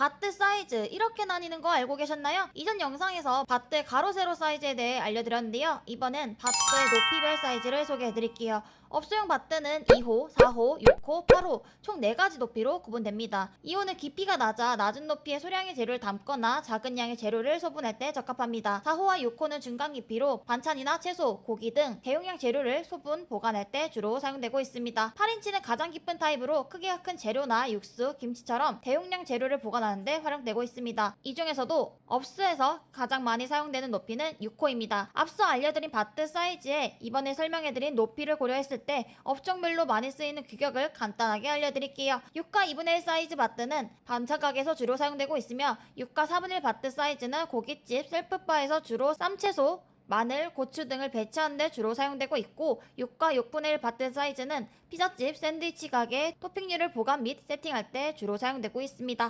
바트 사이즈 이렇게 나뉘는 거 알고 계셨나요? 이전 영상에서 바트의 가로 세로 사이즈에 대해 알려드렸는데요. 이번엔 바트의 높이별 사이즈를 소개해드릴게요. 업소용 바트는 2호, 4호, 6호, 8호 총 4가지 높이로 구분됩니다. 2호는 깊이가 낮아 낮은 높이의 소량의 재료를 담거나 작은 양의 재료를 소분할 때 적합합니다. 4호와 6호는 중간 깊이로 반찬이나 채소, 고기 등 대용량 재료를 소분, 보관할 때 주로 사용되고 있습니다. 8인치는 가장 깊은 타입으로 크기가 큰 재료나 육수, 김치처럼 대용량 재료를 보관하는 데 활용되고 있습니다. 이 중에서도 업소에서 가장 많이 사용되는 높이는 6호입니다. 앞서 알려드린 바트 사이즈에 이번에 설명해드린 높이를 고려했을 때 업종별로 많이 쓰이는 규격을 간단하게 알려드릴게요. 6가 2분의 1 사이즈 바트는 반찬 가게에서 주로 사용되고 있으며 6가 4분의 1 바트 사이즈는 고깃집, 셀프바에서 주로 쌈채소, 마늘, 고추 등을 배치하는 데 주로 사용되고 있고 6과 6분의 1 바트 사이즈는 피자집, 샌드위치 가게, 토핑류를 보관 및 세팅할 때 주로 사용되고 있습니다.